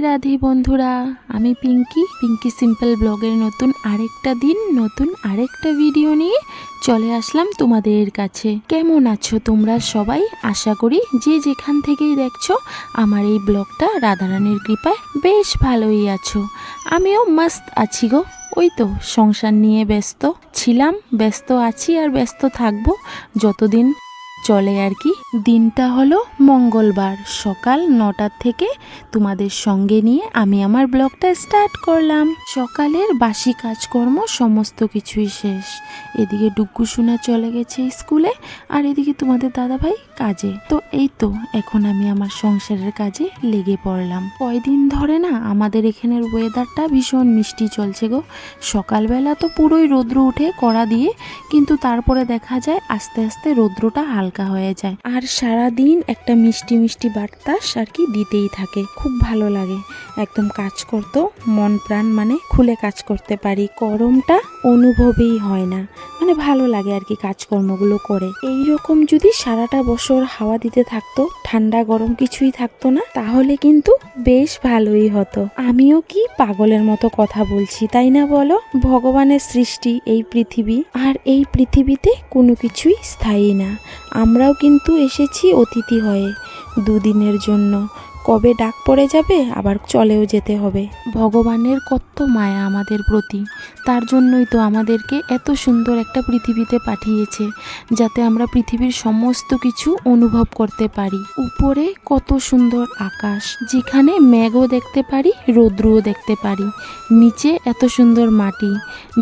রাধে বন্ধুরা, আমি পিঙ্কি। পিঙ্কি সিম্পল ব্লগের নতুন আরেকটা দিন, নতুন আরেকটা ভিডিও নিয়ে চলে আসলাম তোমাদের কাছে। কেমন আছো তোমরা সবাই? আশা করি যে যেখান থেকেই দেখছ, আমার এই ব্লগটা রাধারানীর কৃপায় বেশ ভালোই আছো। আমিও মস্ত আছি গো। ওই তো, সংসার নিয়ে ব্যস্ত ছিলাম, ব্যস্ত আছি আর ব্যস্ত থাকব যতদিন চলে আর কি। দিনটা হলো মঙ্গলবার, সকাল নটার থেকে তোমাদের সঙ্গে নিয়ে আমি আমার ব্লগটা স্টার্ট করলাম। সকালের বাসি কাজকর্ম সমস্ত কিছুই শেষ। এদিকে ডুগ্গু সোনা চলে গেছে স্কুলে আর এদিকে তোমাদের দাদাভাই কাজে। তো এই তো, এখন আমি আমার সংসারের কাজে লেগে পড়লাম। কয়দিন ধরে না আমাদের এখানের ওয়েদারটা ভীষণ মিষ্টি চলছে গো। সকালবেলা তো পুরোই রৌদ্র উঠে কড়া দিয়ে, কিন্তু তারপরে দেখা যায় আস্তে আস্তে রৌদ্রটা হালকা হয়ে যায়। আর সারা দিন একটা মিষ্টি মিষ্টি বাতাস আর কি দিতেই থাকে। খুব ভালো লাগে। একদম কাজ করতেও মন প্রাণ মানে খুলে কাজ করতে পারি। গরমটা অনুভবেই হয় না। মানে ভালো লাগে আর কি কাজকর্মগুলো করে। এই রকম যদি সারাটা বছর হাওয়া দিতে থাকতো, ঠান্ডা গরম কিছুই থাকতো না, তাহলে কিন্তু বেশ ভালোই হতো। আমিও কি পাগলের মতো কথা বলছি, তাই না বলো? ভগবানের সৃষ্টি, এই পৃথিবী। আর এই পৃথিবীতে কোনো কিছুই স্থায়ী না। আমরাও কিন্তু এসেছি অতিথি হয়ে দুদিনের জন্য। কবে ডাক পড়ে যাবে, আবার চলেও যেতে হবে। ভগবানের কত মায়া আমাদের প্রতি। তার জন্যই তো আমাদেরকে এত সুন্দর একটা পৃথিবীতে পাঠিয়েছে, যাতে আমরা পৃথিবীর সমস্ত কিছু অনুভব করতে পারি। উপরে কত সুন্দর আকাশ, যেখানে মেঘও দেখতে পারি, রৌদ্রও দেখতে পারি। নিচে এত সুন্দর মাটি,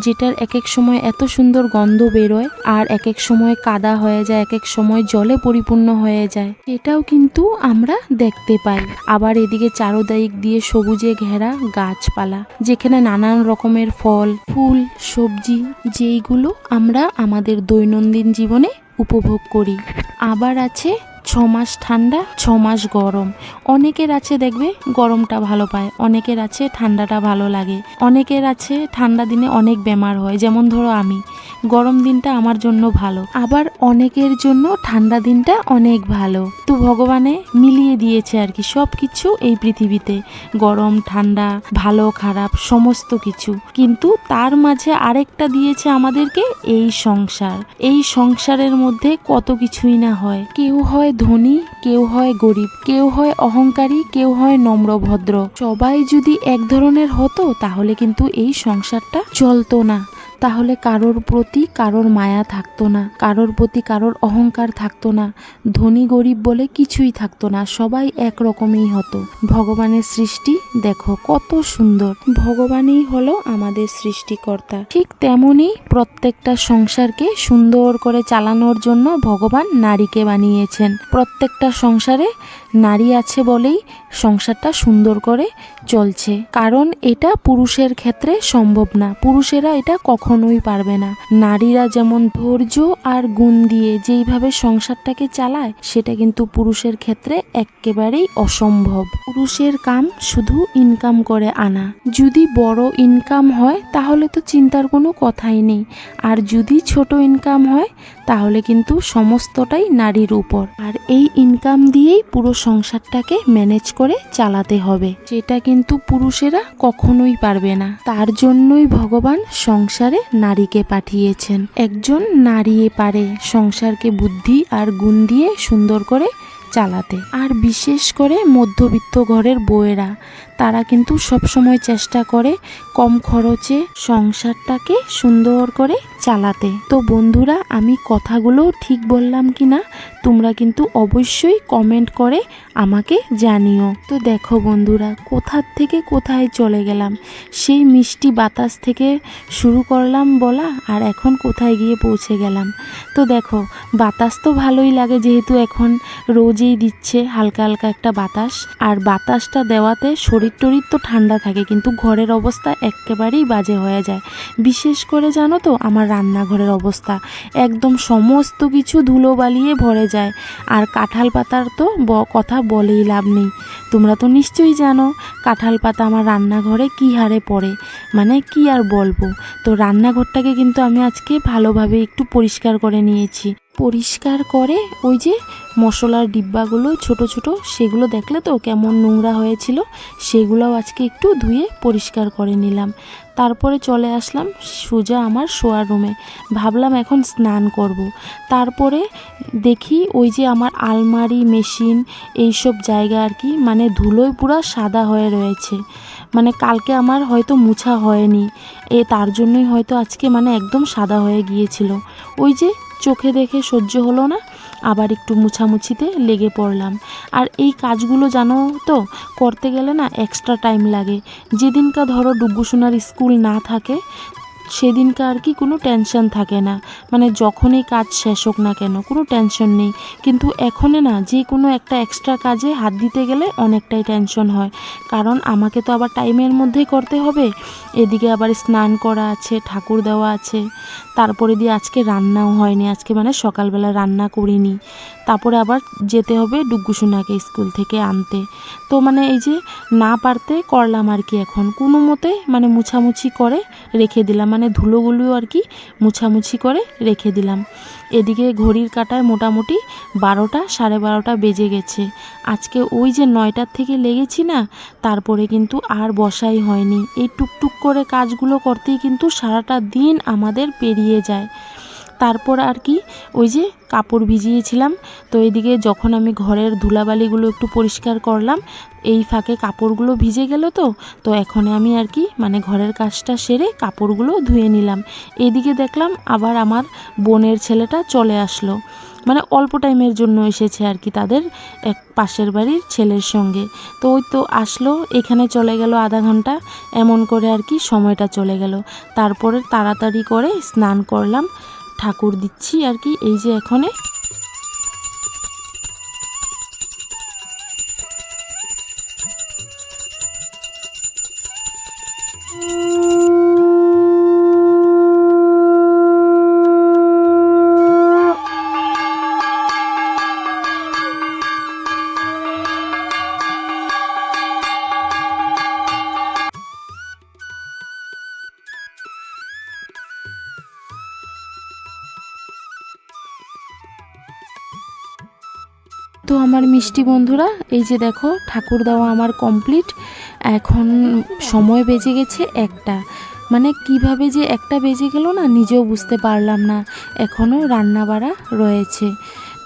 যেটার এক এক সময় এত সুন্দর গন্ধ বেরোয়, আর এক এক সময় কাদা হয়ে যায় এক এক সময় জলে পরিপূর্ণ হয়ে যায়। এটাও কিন্তু আমরা দেখতে পাই। আবার এদিকে চারোদিক দিয়ে সবুজে ঘেরা গাছপালা, যেখানে নানান রকমের ফল, ফুল, সবজি, যেইগুলো আমরা আমাদের দৈনন্দিন জীবনে উপভোগ করি। আবার আছে ছ মাস ঠান্ডা ছ মাস গরম। অনেকের আছে দেখবে গরমটা ভালো পায়, অনেকের আছে ঠান্ডাটা ভালো লাগে। অনেকের আছে ঠান্ডা দিনে অনেক বেমার হয়, যেমন ধরো আমি। গরম দিনটা আমার জন্য ভালো, আবার অনেকের জন্য ঠান্ডা দিনটা অনেক ভালো। তো ভগবানে মিলিয়ে দিয়েছে আর কি সব কিছু এই পৃথিবীতে। গরম, ঠান্ডা, ভালো, খারাপ, সমস্ত কিছু। কিন্তু তার মাঝে আরেকটা দিয়েছে আমাদেরকে এই সংসার। এই সংসারের মধ্যে কত কিছুই না হয়। কেউ হয় ধনী, কেউ হয় গরিব, কেউ হয় অহংকারী, কেউ হয় নম্রভদ্র সবাই যদি এক ধরনের হতো, তাহলে কিন্তু এই সংসারটা চলতো না। তাহলে কারোর প্রতি কারোর মায়া থাকতো না, কারোর প্রতি কারোর অহংকার থাকতো না, ধনী গরিব বলে কিছুই থাকতো না, সবাই একরকমই হতো। ভগবানের সৃষ্টি দেখো কত সুন্দর, ভগবানই হলো আমাদের সৃষ্টিকর্তা। ঠিক তেমনই প্রত্যেকটা সংসারকে সুন্দর করে চালানোর জন্য ভগবান নারীকে বানিয়েছেন। প্রত্যেকটা সংসারে নারী আছে বলেই সংসারটা সুন্দর করে চলছে। কারণ এটা পুরুষের ক্ষেত্রে সম্ভব না, পুরুষেরা এটা কখনোই পারবে না। নারীরা যেমন ধৈর্য আর গুণ দিয়ে যেইভাবে সংসারটাকে চালায়, সেটা কিন্তু পুরুষের ক্ষেত্রে একেবারেই অসম্ভব। পুরুষের কাম শুধু ইনকাম করে আনা। যদি বড় ইনকাম হয়, তাহলে তো চিন্তার কোনো কথাই নেই। আর যদি ছোট ইনকাম হয়, তাহলে কিন্তু সমস্তটাই নারীর উপর। আর এই ইনকাম দিয়েই পুরো সংসারটাকে ম্যানেজ করে চালাতে হবে। যেটা কিন্তু পুরুষেরা কখনোই পারবে না। তার জন্যই ভগবান সংসারে নারীকে পাঠিয়েছেন। একজন নারী পারে সংসারকে বুদ্ধি আর গুণ দিয়ে সুন্দর করে চালাতে। আর বিশেষ করে মধ্যবিত্ত ঘরের বউয়েরা, তারা কিন্তু সবসময় চেষ্টা করে কম খরচে সংসারটাকে সুন্দর করে চালাতে। তো বন্ধুরা, আমি কথাগুলো ঠিক বললাম কি না তোমরা কিন্তু অবশ্যই কমেন্ট করে আমাকে জানিও। তো দেখো বন্ধুরা, কোথার থেকে কোথায় চলে গেলাম? সেই মিষ্টি বাতাস থেকে শুরু করলাম বলা, আর এখন কোথায় গিয়ে পৌঁছে গেলাম? তো দেখো, বাতাস তো ভালোই লাগে যেহেতু এখন রোজই দিচ্ছে হালকা হালকা একটা বাতাস। আর বাতাসটা দেওয়াতে শরীর টরীর তো ঠান্ডা থাকে, কিন্তু ঘরের অবস্থা একেবারেই বাজে হয়ে যায়। বিশেষ করে জানো তো, আমার রান্নাঘরের অবস্থা। একদম সমস্ত কিছু ধুলো বালিয়ে ভরে যায়। আর কাঁঠাল পাতার তো কথা বলেই লাভ নেই। তোমরা তো নিশ্চয়ই জানো, কাঁঠাল পাতা আমার রান্নাঘরে কী হারে পড়ে। মানে কি আর বলব? তো রান্নাঘরটাকে কিন্তু আমি আজকে ভালোভাবে একটু পরিষ্কার করে নিয়েছি। পরিষ্কার করে ওই যে মশলার ডিব্বাগুলো ছোট ছোট, সেগুলো দেখলে তো কেমন নোংরা হয়েছিল, সেগুলোও আজকে একটু ধুয়ে পরিষ্কার করে নিলাম। তারপরে চলে আসলাম সোজা আমার শোয়ার রুমে ভাবলাম এখন স্নান করব। তারপরে দেখি ওই যে আমার আলমারি মেশিন এইসব জায়গা আর কি মানে ধুলোয় পুরো সাদা হয়ে রয়েছে। মানে কালকে আমার হয়তো মুছা হয়নি। এ তার জন্যই হয়তো আজকে মানে একদম সাদা হয়ে গিয়েছিল। ওই যে চোখে দেখে সহ্য হলো না, আবার একটু মুছামুছিতে লেগে পড়লাম। আর এই কাজগুলো জানো তো, করতে গেলে না এক্সট্রা টাইম লাগে। যেদিনকা ধরো ডুগুসোনার স্কুল না থাকে সেদিনকা আর কি কোনো টেনশন থাকে না? মানে যখনই কাজ শেষ হোক না কেন, কোনো টেনশন নেই। কিন্তু এখনে না, যে কোনো একটা এক্সট্রা কাজে হাত দিতে গেলে অনেকটাই টেনশন হয়। কারণ আমাকে তো আবার টাইমের মধ্যেই করতে হবে। এদিকে আবার স্নান করা আছে, ঠাকুর দেওয়া আছে। তারপরে দিয়ে আজকে রান্নাও হয়নি। আজকে মানে সকালবেলা রান্না করিনি। তারপরে আবার যেতে হবে ডুগ্গুসোনাকে স্কুল থেকে আনতে। তো মানে এই যে না পারতে করলাম আর কি এখন। কোনো মতে মানে মুছামুছি করে রেখে দিলাম। মানে ধুলোগুলো আর কি মুছামুছি করে রেখে দিলাম। এদিকে ঘড়ির কাটায় মোটামুটি বারোটা সাড়ে বারোটা বেজে গেছে। আজকে ওই যে নয়টার থেকে লেগেছি না, তারপরে কিন্তু আর বসাই হয়নি। এই টুকটুক করে কাজগুলো করতেই কিন্তু সারাটা দিন আমাদের পেরিয়ে যায়। তারপর আর কি ওই যে কাপড় ভিজিয়েছিলাম। তো এইদিকে যখন আমি ঘরের ধুলাবালিগুলো একটু পরিষ্কার করলাম, এই ফাঁকে কাপড়গুলো ভিজে গেল তো তো এখন আমি আর কি মানে ঘরের কাজটা সেরে কাপড়গুলো ধুয়ে নিলাম। এদিকে দেখলাম আবার আমার বোনের ছেলেটা চলে আসলো। মানে অল্প টাইমের জন্য এসেছে আর কি তাদের এক পাশের বাড়ির ছেলের সঙ্গে। তো ওই তো আসলো, এখানে চলে গেল আধা ঘণ্টা, এমন করে আর কি সময়টা চলে গেল। তারপরে তাড়াতাড়ি করে স্নান করলাম। ঠাকুর দিচ্ছি আর কি এই যে এখনে আমার মিষ্টি বন্ধুরা, এই যে দেখো, ঠাকুর দেওয়া আমার কমপ্লিট এখন সময় বেজে গেছে একটা। মানে কীভাবে যে একটা বেজে গেল না, নিজেও বুঝতে পারলাম না। এখনও রান্না বাড়া রয়েছে।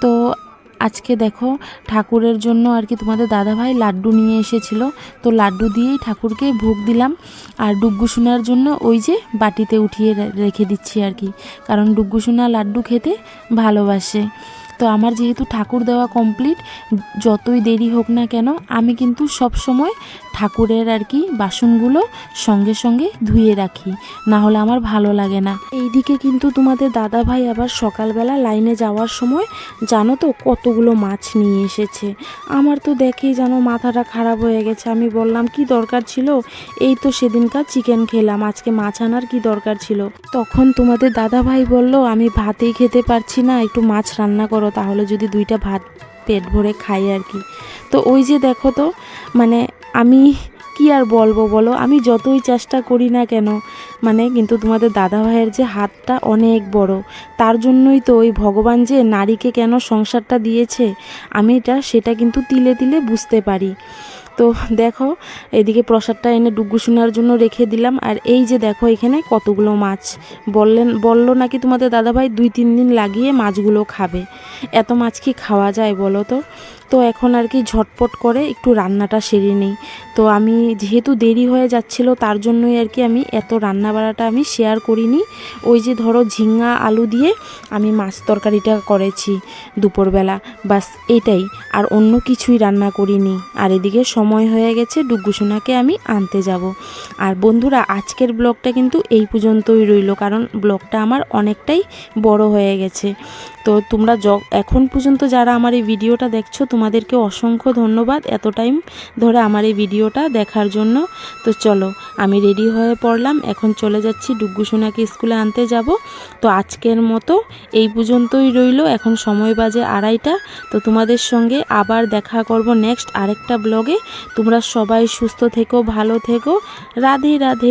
তো আজকে দেখো, ঠাকুরের জন্য আর কি তোমাদের দাদাভাই লাড্ডু নিয়ে এসেছিল। তো লাড্ডু দিয়েই ঠাকুরকে ভোগ দিলাম। আর ডুগ্গুসোনার জন্য ওই যে বাটিতে উঠিয়ে রেখে দিচ্ছি আর কি। কারণ ডুগ্গুসোনা লাড্ডু খেতে ভালোবাসে। তো আমার যেহেতু ঠাকুর দেওয়া কমপ্লিট যতই দেরি হোক না কেন, আমি কিন্তু সব সময় ঠাকুরের আর কি বাসনগুলো সঙ্গে সঙ্গে ধুয়ে রাখি, না হলে আমার ভালো লাগে না। এইদিকে কিন্তু তোমাদের দাদা ভাই আবার সকালবেলা লাইনে যাওয়ার সময়, জানো তো কতগুলো মাছ নিয়ে এসেছে। আমার তো দেখেই যেন মাথাটা খারাপ হয়ে গেছে, আমি বললাম, কি দরকার ছিল? এই তো সেদিনকার চিকেন খেলাম, আজকে মাছ আনার কি দরকার ছিল? তখন তোমাদের দাদা ভাই বলল, আমি ভাতেই খেতে পারছি না, একটু মাছ রান্না করো তাহলে যদি দুইটা ভাত পেট ভরে খাই আর কি। তো ওই যে দেখো তো মানে আমি কি আর বলব বলো? আমি যতই চেষ্টা করি না কেন মানে কিন্তু তোমাদের দাদা ভাইয়ের যে হাতটা অনেক বড়, তার জন্যই তো ওই ভগবান যে নারীকে কেন সংসারটা দিয়েছে, আমি এটা, সেটা কিন্তু তিলে তিলে বুঝতে পারি। তো দেখো, এদিকে প্রসাদটা এনে ডুগু শোনার জন্য রেখে দিলাম। আর এই যে দেখো এখানে কতগুলো মাছ। বললেন, বলল নাকি তোমাদের দাদাভাই দুই তিন দিন লাগিয়ে মাছগুলো খাবে। এত মাছ কি খাওয়া যায় বলো তো? তো এখন আর কি ঝটপট করে একটু রান্নাটা সেরে নিই। তো আমি যেহেতু দেরি হয়ে যাচ্ছিল, তার জন্যই আর কি আমি এত রান্না বাড়াটা আমি শেয়ার করিনি। ওই যে ধরো ঝিঙ্গা আলু দিয়ে আমি মাছ তরকারিটা করেছি দুপুরবেলা। বাস এটাই, আর অন্য কিছুই রান্না করিনি। আর এদিকে সময় হয়ে গেছে, ডুগ্গুসোনাকে আমি আনতে যাব। আর বন্ধুরা, আজকের ব্লগটা কিন্তু এই পর্যন্তই রইল, কারণ ব্লগটা আমার অনেকটাই বড় হয়ে গেছে। তো তোমরা য এখন পর্যন্ত যারা আমার এই ভিডিওটা দেখছ তোমাদেরকে অসংখ্য ধন্যবাদ এত টাইম ধরে আমার এই ভিডিওটা দেখার জন্য। তো চলো, আমি রেডি হয়ে পড়লাম। এখন চলে যাচ্ছি ডুগ্গু সোনাকে স্কুলে আনতে যাব। তো আজকের মতো এই পর্যন্তই রইল। এখন সময় বাজে আড়াইটা। তো তোমাদের সঙ্গে আবার দেখা করব নেক্সট আরেকটা ব্লগে তোমরা সবাই সুস্থ থেকো, ভালো থেকো। রাধে রাধে।